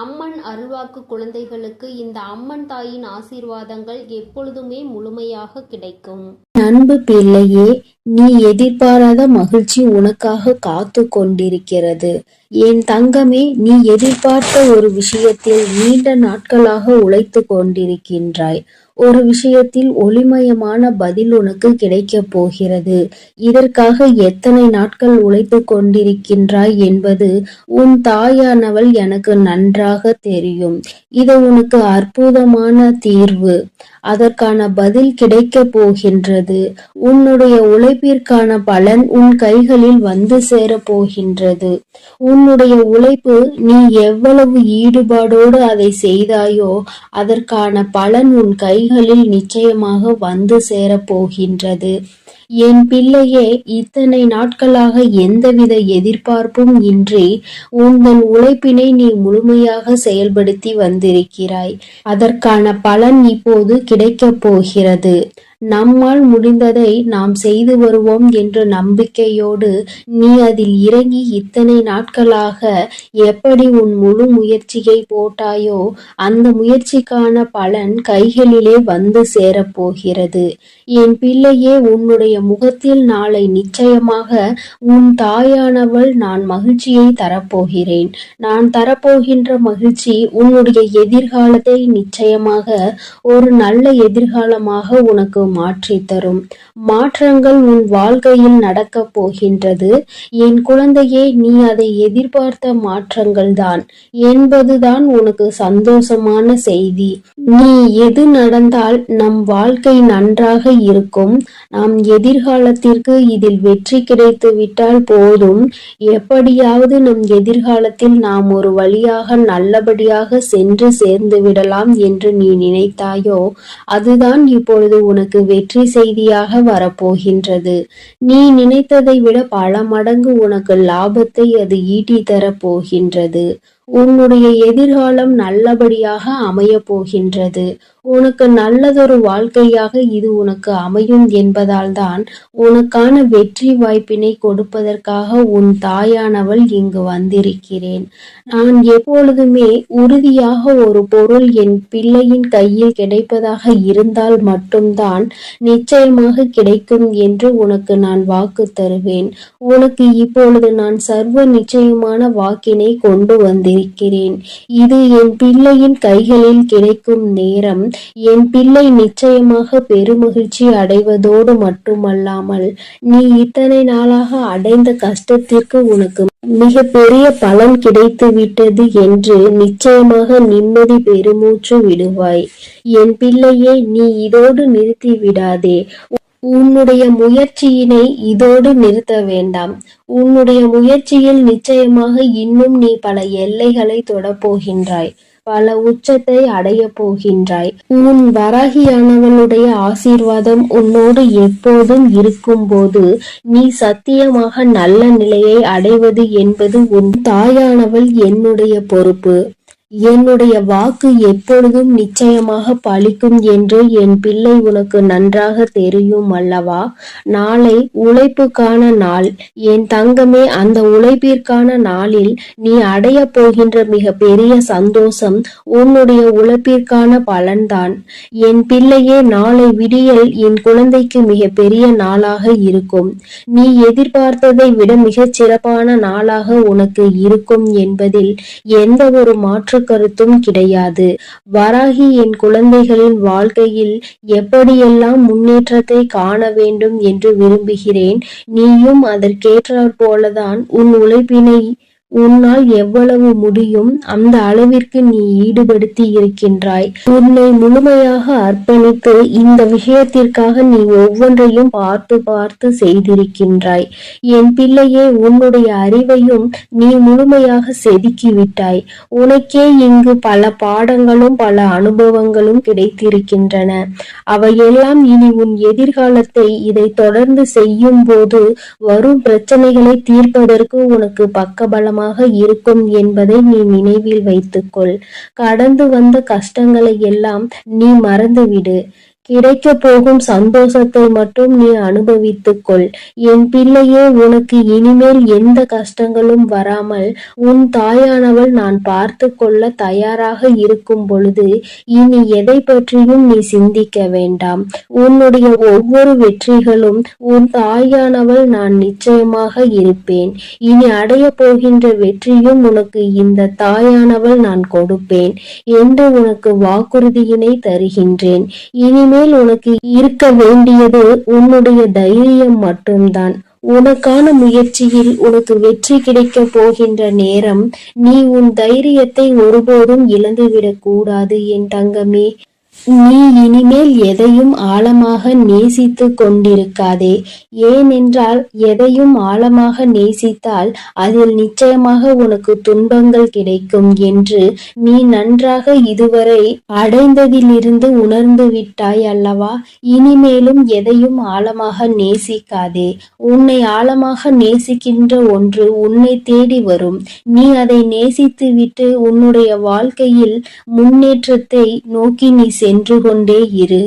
அம்மன் அருள்வாக்கு குழந்தைகளுக்கு இந்த அம்மன் தாயின் ஆசீர்வாதங்கள் எப்பொழுதுமே முழுமையாக கிடைக்கும். அன்பு பிள்ளையே நீ எதிர்பாராத மகிழ்ச்சி உனக்காக காத்து கொண்டிருக்கிறது என் தங்கமே நீ எதிர்பார்த்த ஒரு விஷயத்தில் நீண்ட நாட்களாக உழைத்து கொண்டிருக்கின்றாய். ஒரு விஷயத்தில் ஒளிமயமான பதில் உனக்கு கிடைக்கப் போகிறது. இதற்காக எத்தனை நாட்கள் உழைத்து கொண்டிருக்கின்றாய் என்பது உன் தாயானவள் எனக்கு நன்றாக தெரியும். இது உனக்கு அற்புதமான தீர்வு. அதற்கான பதில் கிடைக்கப் போகின்றது. உன்னுடைய உழைப்பிற்கான பலன் உன் கைகளில் வந்து சேர போகின்றது. உன்னுடைய உழைப்பு நீ எவ்வளவு ஈடுபாடோடு அதை செய்தாயோ அதற்கான பலன் உன் கைகளில் நிச்சயமாக வந்து சேர போகின்றது. என் பிள்ளையே இத்தனை நாட்களாக எந்தவித எதிர்பார்ப்பும் இன்றி உங்கள் உழைப்பினை நீ முழுமையாக செயல்படுத்தி வந்திருக்கிறாய். அதற்கான பலன் இப்போது கிடைக்கப் போகிறது. நம்மால் முடிந்ததை நாம் செய்து வருவோம் என்ற நம்பிக்கையோடு நீ அதில் இறங்கி இத்தனை நாட்களாக எப்படி உன் முழு முயற்சியை போட்டாயோ அந்த முயற்சிக்கான பலன் கைகளிலே வந்து சேரப்போகிறது. என் பிள்ளையே உன்னுடைய முகத்தில் நாளை நிச்சயமாக உன் தாயானவள் நான் மகிழ்ச்சியை தரப்போகிறேன். நான் தரப்போகின்ற மகிழ்ச்சி உன்னுடைய எதிர்காலத்தை நிச்சயமாக ஒரு நல்ல எதிர்காலமாக உனக்கு மாற்றி தரும். மாற்றங்கள் உன் வாழ்க்கையில் நடக்கப் போகின்றது. என் குழந்தையே நீ அதை எதிர்பார்த்த மாற்றங்கள் தான் என்பதுதான் உனக்கு சந்தோஷமான செய்தி. நீ எது நடந்தால் நம் வாழ்க்கை நன்றாக இருக்கும். நாம் எதிர்காலத்திற்கு இதில் வெற்றி கிடைத்து விட்டால் போதும். எப்படியாவது நம் எதிர்காலத்தில் நாம் ஒரு வழியாக நல்லபடியாக சென்று சேர்ந்து விடலாம் என்று நீ நினைத்தாயோ அதுதான் இப்பொழுது உனக்கு வெற்றி செய்தியாக வரப்போகின்றது. நீ நினைத்ததை விட பல மடங்கு உனக்கு லாபத்தை அது ஈட்டி தரப்போகின்றது உன்னுடைய எதிர்காலம் நல்லபடியாக அமையப் போகின்றது. உனக்கு நல்லதொரு வாழ்க்கையாக இது உனக்கு அமையும் என்பதால் தான் உனக்கான வெற்றி வாய்ப்பினை கொடுப்பதற்காக உன் தாயானவள் இங்கு வந்திருக்கிறேன். நான் எப்பொழுதுமே உறுதியாக ஒரு பொருள் என் பிள்ளையின் கையில் கிடைப்பதாக இருந்தால் மட்டும்தான் நிச்சயமாக கிடைக்கும் என்று உனக்கு நான் வாக்கு தருவேன். உனக்கு இப்பொழுது நான் சர்வ நிச்சயமான வாக்கினை கொண்டு வந்தேன் வந்திருக்கிறேன் இது என் பிள்ளையின் கைகளில் கிடைக்கும் நேரம். என் பிள்ளை நிச்சயமாக பெருமகிழ்ச்சி அடைவதோடு மட்டுமல்லாமல் நீ இத்தனை நாளாக அடைந்த கஷ்டத்திற்கு உனக்கு மிக பெரிய பலன் கிடைத்து விட்டது என்று நிச்சயமாக நிம்மதி பெருமூச்சு விடுவாய். என் பிள்ளையை நீ இதோடு நிறுத்தி விடாதே உன்னுடைய முயற்சியினை இதோடு நிறுத்த வேண்டாம். உன்னுடைய முயற்சியில் நிச்சயமாக இன்னும் நீ பல எல்லைகளை தொடப்போகின்றாய். பல உச்சத்தை அடைய போகின்றாய். உன் வராகியானவளுடைய ஆசீர்வாதம் உன்னோடு எப்போதும் இருக்கும்போது நீ சத்தியமாக நல்ல நிலையை அடைவது என்பது உன் தாயானவள் என்னுடைய பொறுப்பு. என்னுடைய வாக்கு எப்பொழுதும் நிச்சயமாக பலிக்கும் என்று என் பிள்ளை உனக்கு நன்றாக தெரியும் அல்லவா? நாளை உழைப்புக்கான நாள். என் தங்கமே அந்த உழைப்பிற்கான நாளில் நீ அடைய போகின்ற மிக பெரிய சந்தோஷம் உன்னுடைய உழைப்பிற்கான பலன்தான். என் பிள்ளையே நாளை விடியல் என் குழந்தைக்கு மிக பெரிய நாளாக இருக்கும். நீ எதிர்பார்த்ததை விட மிகச் சிறப்பான நாளாக உனக்கு இருக்கும் என்பதில் எந்த ஒரு மாற்று கருத்தும் கிடையாது. வராகி என் குழந்தைகளின் வாழ்க்கையில் எப்படியெல்லாம் முன்னேற்றத்தை காண வேண்டும் என்று விரும்புகிறேன் நீயும் அதற்கேற்றாற் போலதான் உன் உழைப்பினை உன்னால் எவ்வளவு முடியும் அந்த அளவிற்கு நீ ஈடுபடுத்தி இருக்கின்றாய். உன்னை முழுமையாக அர்ப்பணித்து இந்த விஷயத்திற்காக நீ ஒவ்வொன்றையும் பார்த்து பார்த்து செய்திருக்கின்றாய். என் பிள்ளையே உன்னுடைய அறிவையும் நீ முழுமையாக செதுக்கி விட்டாய். உனக்கே இங்கு பல பாடங்களும் பல அனுபவங்களும் கிடைத்திருக்கின்றன. அவையெல்லாம் இனி உன் எதிர்காலத்தை இதை தொடர்ந்து செய்யும் போது வரும் பிரச்சனைகளை தீர்ப்பதற்கு உனக்கு பக்கபலமாக இருக்கும் என்பதை நீ நினைவில் வைத்துக்கொள். கடந்து வந்த கஷ்டங்களை எல்லாம் நீ மறந்துவிடு. கிடைக்க போகும் சந்தோஷத்தை மட்டும் நீ அனுபவித்துக் கொள். என் பிள்ளையே உனக்கு இனிமேல் எந்த கஷ்டங்களும் வராமல் உன் தாயானவள் நான் பார்த்து கொள்ள தயாராக இருக்கும் பொழுது இனி எதை பற்றியும் நீ சிந்திக்க வேண்டாம். உன்னுடைய ஒவ்வொரு வெற்றிகளும் உன் தாயானவள் நான் நிச்சயமாக இருப்பேன். இனி அடைய போகின்ற வெற்றியும் உனக்கு இந்த தாயானவள் நான் கொடுப்பேன் என்று உனக்கு வாக்குறுதியினை தருகின்றேன். இனிமேல் உனக்கு இருக்க வேண்டியது உன்னுடைய தைரியம் மட்டும்தான். உனக்கான முயற்சியில் உனக்கு வெற்றி கிடைக்க போகின்ற நேரம் நீ உன் தைரியத்தை ஒருபோதும் இழந்துவிடக் கூடாது என் தங்கமே. நீ இனிமேல் எதையும் ஆழமாக நேசித்து கொண்டிருக்காதே. ஏனென்றால் எதையும் ஆழமாக நேசித்தால் அதில் நிச்சயமாக உனக்கு துன்பங்கள் கிடைக்கும் என்று நீ நன்றாக இதுவரை அடைந்ததிலிருந்து உணர்ந்து விட்டாய் அல்லவா? இனிமேலும் எதையும் ஆழமாக நேசிக்காதே. உன்னை ஆழமாக நேசிக்கின்ற ஒன்று உன்னை தேடி வரும். நீ அதை நேசித்து விட்டு உன்னுடைய வாழ்க்கையில் முன்னேற்றத்தை நோக்கி நீ சென்று கொண்டே இரு.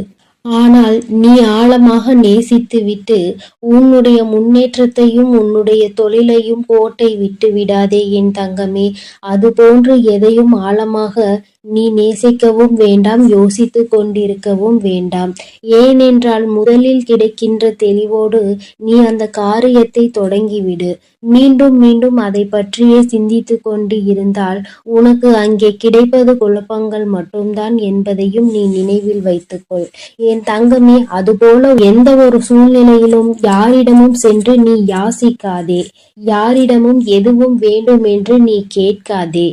ஆனால் நீ ஆழமாக நேசித்துவிட்டு உன்னுடைய முன்னேற்றத்தையும் உன்னுடைய தொழிலையும் கோட்டை விட்டு விடாதே என் தங்கமே. அதுபோன்று எதையும் ஆழமாக நீ நேசிக்கவும் வேண்டாம் யோசித்து கொண்டிருக்கவும் வேண்டாம். ஏனென்றால் முதலில் கிடைக்கின்ற தெளிவோடு நீ அந்த காரியத்தை தொடங்கிவிடு. மீண்டும் மீண்டும் அதை பற்றியே சிந்தித்து கொண்டு இருந்தால் உனக்கு அங்கே கிடைப்பது குழப்பங்கள் மட்டும்தான் என்பதையும் நீ நினைவில் வைத்துக்கொள். என் தங்கமே அதுபோல எந்த ஒரு சூழ்நிலையிலும் யாரிடமும் சென்று நீ யாசிக்காதே. யாரிடமும் எதுவும் வேண்டும் என்று நீ கேட்காதே.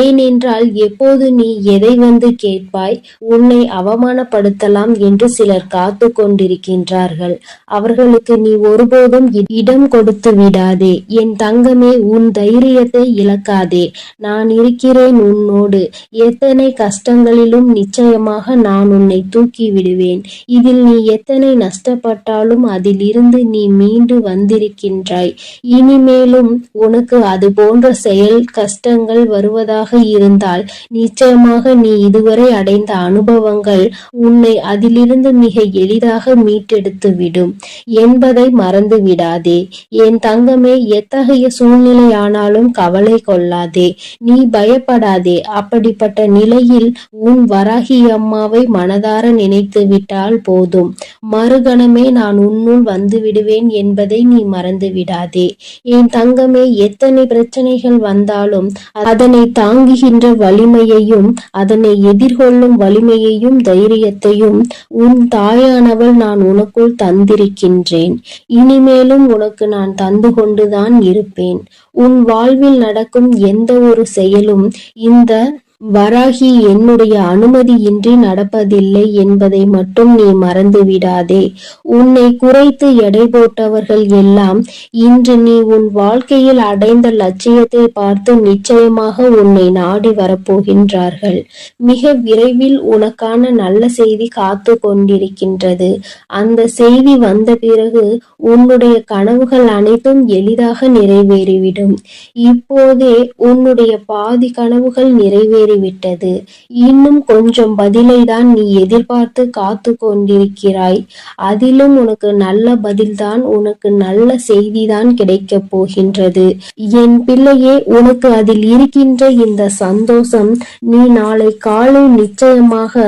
ஏனென்றால் எப்போது நீ எதை வந்து கேட்பாய் உன்னை அவமானப்படுத்தலாம் என்று சிலர் காத்து கொண்டிருக்கின்றார்கள். அவர்களுக்கு நீ ஒருபோதும் இடம் கொடுத்து விடாதே. என் தங்கமே உன் தைரியத்தை இழக்காதே. நான் இருக்கிறேன் உன்னோடு. எத்தனை கஷ்டங்களிலும் நிச்சயமாக நான் உன்னை தூக்கி விடுவேன். இதில் நீ எத்தனை நஷ்டப்பட்டாலும் அதிலிருந்து நீ மீண்டு வந்திருக்கின்றாய். இனிமேலும் உனக்கு அது போன்ற செயல் கஷ்டங்கள் வருவதாக இருந்தால் நிச்சயமாக நீ இதுவரை அடைந்த அனுபவங்கள் உன்னை அதிலிருந்து மிக எளிதாக மீட்டெடுத்து விடும் என்பதை மறந்து விடாதே என் தங்கமே எத்தகைய சூழ்நிலையானாலும் கவலை கொள்ளாதே. நீ பயப்படாதே. அப்படிப்பட்ட நிலையில் உன் வராகி அம்மாவை மனதார நினைத்து விட்டால் போதும். மறுகணமே நான் உன்னுள் வந்து விடுவேன் என்பதை நீ மறந்து விடாதே. என் தங்கமே எத்தனை பிரச்சனைகள் வந்தாலும் அதனை தாங்குகின்ற வலிமையையும் அதனை எதிர்கொள்ளும் வலிமையையும் தைரியத்தையும் உன் தாயானவள் நான் உனக்குள் தந்திருக்கின்றேன். இனிமேலும் உனக்கு நான் தந்து கொண்டுதான் இருப்பேன். உன் வாழ்வில் நடக்கும் எந்த ஒரு செயலும் இந்த வராகி என்னுடைய அனுமதியின்றி நடப்பதில்லை என்பதை மட்டும் நீ மறந்து விடாதே உன்னை குறைத்து எடை போட்டவர்கள் எல்லாம் இன்று நீ உன் வாழ்க்கையில் அடைந்த லட்சியத்தை பார்த்து நிச்சயமாக உன்னை நாடி வரப்போகின்றார்கள். மிக விரைவில் உனக்கான நல்ல செய்தி காத்து கொண்டிருக்கின்றது. அந்த செய்தி வந்த பிறகு உன்னுடைய கனவுகள் அனைத்தும் எளிதாக நிறைவேறிவிடும். இப்போதே உன்னுடைய பாதி கனவுகள் ஏறிவிட்டது. இன்னும் கொஞ்சம் பதிலை தான் நீ எதிர்பார்த்து காத்து கொண்டிருக்கிறாய் அதிலும் உனக்கு நல்ல பதில்தான் உனக்கு நல்ல செய்திதான் கிடைக்கப் போகின்றது. என் பிள்ளையே உனக்கு அதில் இருக்கின்ற இந்த சந்தோஷம் நீ நாளை காலை நிச்சயமாக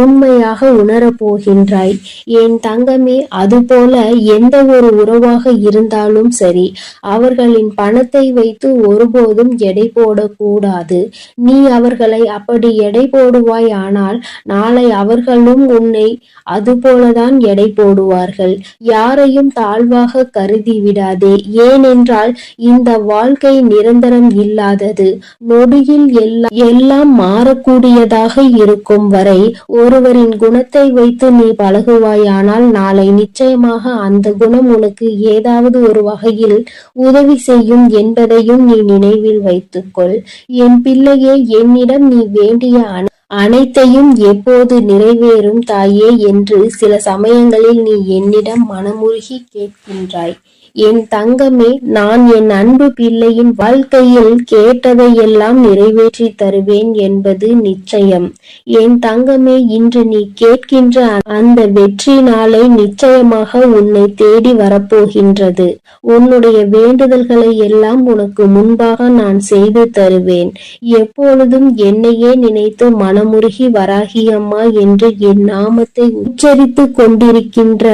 உண்மையாக உணரப் போகின்றாய். என் தங்கமே அதுபோல எந்த ஒரு உறவாக இருந்தாலும் சரி அவர்களின் பணத்தை வைத்து ஒருபோதும் எடை போடக்கூடாது. நீ அவர்கள் அப்படி எடை போடுவாய் ஆனால் நாளை அவர்களும் உன்னை அதுபோலதான் எடை போடுவார்கள். யாரையும் தாழ்வாக கருதி விடாதே. ஏனென்றால் இந்த வாழ்க்கை நிரந்தரம் இல்லாதது. நொடியில் எல்லாம் எல்லாம் மாறக்கூடியதாக இருக்கும் வரை ஒருவரின் குணத்தை வைத்து நீ பழகுவாயானால் நாளை நிச்சயமாக அந்த குணம் உனக்கு ஏதாவது ஒரு வகையில் உதவி செய்யும் என்பதையும் நீ நினைவில் வைத்துக்கொள். என் பிள்ளையே என்னிடம் நீ வேண்டிய அனை- அனைத்தையும் எப்போது நிறைவேறும் தாயே என்று சில சமயங்களில் நீ என்னிடம் மனமுருகி கேட்கின்றாய். என் தங்கமே நான் என் அன்பு பிள்ளையின் வாழ்க்கையில் கேட்டதையெல்லாம் நிறைவேற்றி தருவேன் என்பது நிச்சயம். என் தங்கமே இன்று நீ கேட்கின்ற அந்த வெற்றி நாளை நிச்சயமாக உன்னை தேடி வரப்போகின்றது. உன்னுடைய வேண்டுதல்களை எல்லாம் உனக்கு முன்பாக நான் செய்து தருவேன். எப்பொழுதும் என்னையே நினைத்து மனமுருகி வராகியம்மா என்று என் நாமத்தை உச்சரித்து கொண்டிருக்கின்ற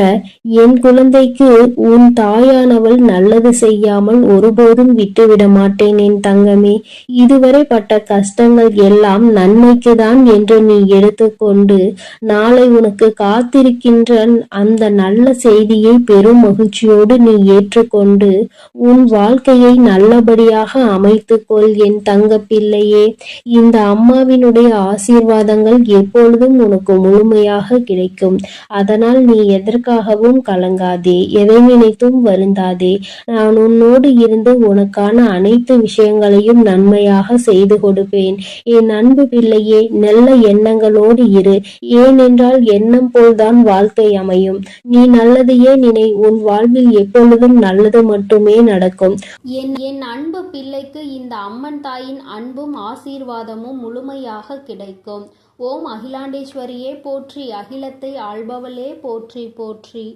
என் குழந்தைக்கு உன் தாயானவள் நல்லது செய்யாமல் ஒருபோதும் விட்டுவிட மாட்டேன் என் தங்கமே. இதுவரை பட்ட கஷ்டங்கள் எல்லாம் நன்மைக்கு தான் என்று நீ எடுத்துக்கொண்டு நாளை உனக்கு காத்திருக்கின்ற அந்த நல்ல செய்தியை பெரும் மகிழ்ச்சியோடு நீ ஏற்றுக்கொண்டு உன் வாழ்க்கையை நல்லபடியாக அமைத்துக்கொள் என் தங்க பிள்ளையே இந்த அம்மாவினுடைய ஆசீர்வாதங்கள் எப்பொழுதும் உனக்கு முழுமையாக கிடைக்கும். அதனால் நீ எதற்காகவும் கலங்காதே. எதை நினைத்தும் வருந்தாதே நான் உன்னோடு இருந்து உனக்கான அனைத்து விஷயங்களையும் நன்மையாக செய்து கொடுப்பேன். என் அன்பு பிள்ளையே நல்ல எண்ணங்களோடு இரு. ஏனென்றால் எண்ணம் போல்தான் வாழ்க்கை அமையும். நீ நல்லதையே நினை உன் வாழ்வில் எப்பொழுதும் நல்லது மட்டுமே நடக்கும். என் என் அன்பு பிள்ளைக்கு இந்த அம்மன் தாயின் அன்பும் ஆசீர்வாதமும் முழுமையாக கிடைக்கும். ஓம் அகிலாண்டேஸ்வரியே போற்றி. அகிலத்தை ஆள்பவளே போற்றி போற்றி.